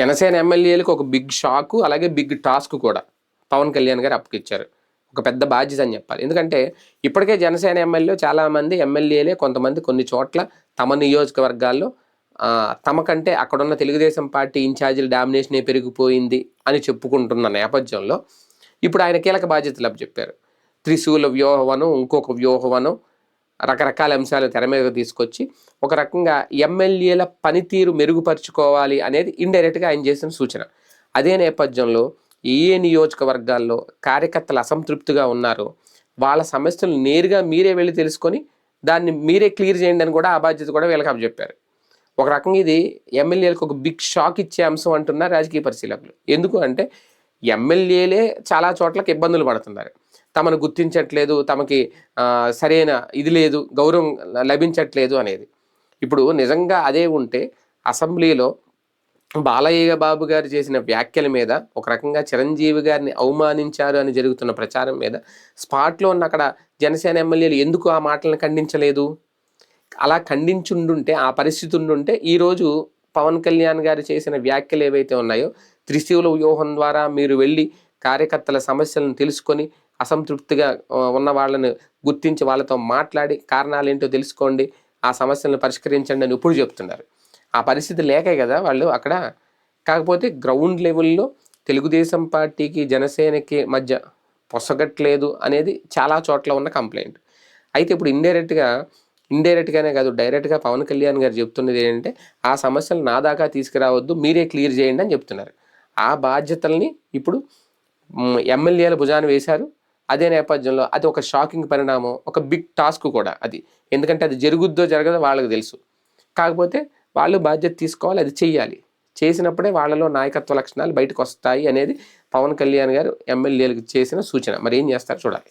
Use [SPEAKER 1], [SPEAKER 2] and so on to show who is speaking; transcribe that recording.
[SPEAKER 1] జనసేన ఎమ్మెల్యేలకు ఒక big shock అలాగే బిగ్ టాస్క్ కూడా పవన్ కళ్యాణ్ గారు అప్పకిచ్చారు ఒక పెద్ద బాధ్యత అని చెప్పాలి. ఎందుకంటే ఇప్పటికే జనసేన ఎమ్మెల్యే చాలామంది ఎమ్మెల్యేలే కొంతమంది కొన్ని చోట్ల తమ నియోజకవర్గాల్లో తమకంటే అక్కడున్న తెలుగుదేశం పార్టీ ఇన్ఛార్జీల డామినేషనే పెరిగిపోయింది అని చెప్పుకుంటున్న నేపథ్యంలో ఇప్పుడు ఆయన కీలక బాధ్యతలు చెప్పారు త్రిశూల వ్యూహవనం ఇంకొక వ్యూహవనం రకరకాల అంశాలు తెర మీదకు తీసుకొచ్చి ఒక రకంగా ఎమ్మెల్యేల పనితీరు మెరుగుపరుచుకోవాలి అనేది ఇండైరెక్ట్గా ఆయన చేసిన సూచన. అదే నేపథ్యంలో ఏ నియోజకవర్గాల్లో కార్యకర్తలు అసంతృప్తిగా ఉన్నారో వాళ్ళ సమస్యలు నేరుగా మీరే వెళ్ళి తెలుసుకొని దాన్ని మీరే క్లియర్ చేయండి అని కూడా ఆ బాధ్యత కూడా వీళ్ళకి చెప్పారు ఒక రకంగా ఇది ఎమ్మెల్యేలకు ఒక బిగ్ షాక్ ఇచ్చే అంశం అంటున్నారు రాజకీయ పరిశీలకులు. ఎందుకు అంటే ఎమ్మెల్యేలే చాలా చోట్లకి ఇబ్బందులు పడుతున్నారు. తమను గుర్తించట్లేదు తమకి సరైన ఇది లేదు గౌరవం లభించట్లేదు అనేది. ఇప్పుడు నిజంగా అదే ఉంటే అసెంబ్లీలో బాలయ్య బాబు గారు చేసిన వ్యాఖ్యల మీద ఒక రకంగా చిరంజీవి గారిని అవమానించారు అని జరుగుతున్న ప్రచారం మీద స్పాట్లో ఉన్న అక్కడ జనసేన ఎమ్మెల్యేలు ఎందుకు ఆ మాటలను ఖండించలేదు? అలా ఖండించుండుంటే ఆ పరిస్థితి ఉండుంటే ఈరోజు పవన్ కళ్యాణ్ గారు చేసిన వ్యాఖ్యలు ఏవైతే ఉన్నాయో త్రిశూల వ్యూహం ద్వారా మీరు వెళ్ళి కార్యకర్తల సమస్యలను తెలుసుకొని అసంతృప్తిగా ఉన్న వాళ్ళని గుర్తించి వాళ్ళతో మాట్లాడి కారణాలు ఏంటో తెలుసుకోండి ఆ సమస్యలను పరిష్కరించండి అని ఇప్పుడు చెప్తున్నారు. ఆ పరిస్థితి లేకే కదా వాళ్ళు అక్కడ. కాకపోతే గ్రౌండ్ లెవెల్లో తెలుగుదేశం పార్టీకి జనసేనకి మధ్య పొసగట్లేదు అనేది చాలా చోట్ల ఉన్న కంప్లైంట్. అయితే ఇప్పుడు ఇండైరెక్ట్గా ఇండైరెక్ట్గానే కాదు డైరెక్ట్గా పవన్ కళ్యాణ్ గారు చెప్తున్నది ఏంటంటే ఆ సమస్యలు నా దాకా తీసుకురావద్దు మీరే క్లియర్ చేయండి అని చెప్తున్నారు. ఆ బాధ్యతల్ని ఇప్పుడు ఎమ్మెల్యేల భుజాన వేశారు అదే నేపథ్యంలో అది ఒక షాకింగ్ పరిణామం ఒక బిగ్ టాస్క్ కూడా అది. ఎందుకంటే అది జరుగుద్దో జరగదో వాళ్ళకి తెలుసు. కాకపోతే వాళ్ళు బాధ్యత తీసుకోవాలి అది చెయ్యాలి. చేసినప్పుడే వాళ్ళలో నాయకత్వ లక్షణాలు బయటకు వస్తాయి అనేది పవన్ కళ్యాణ్ గారు ఎమ్మెల్యేలకు చేసిన సూచన. మరి ఏం చేస్తారు చూడాలి.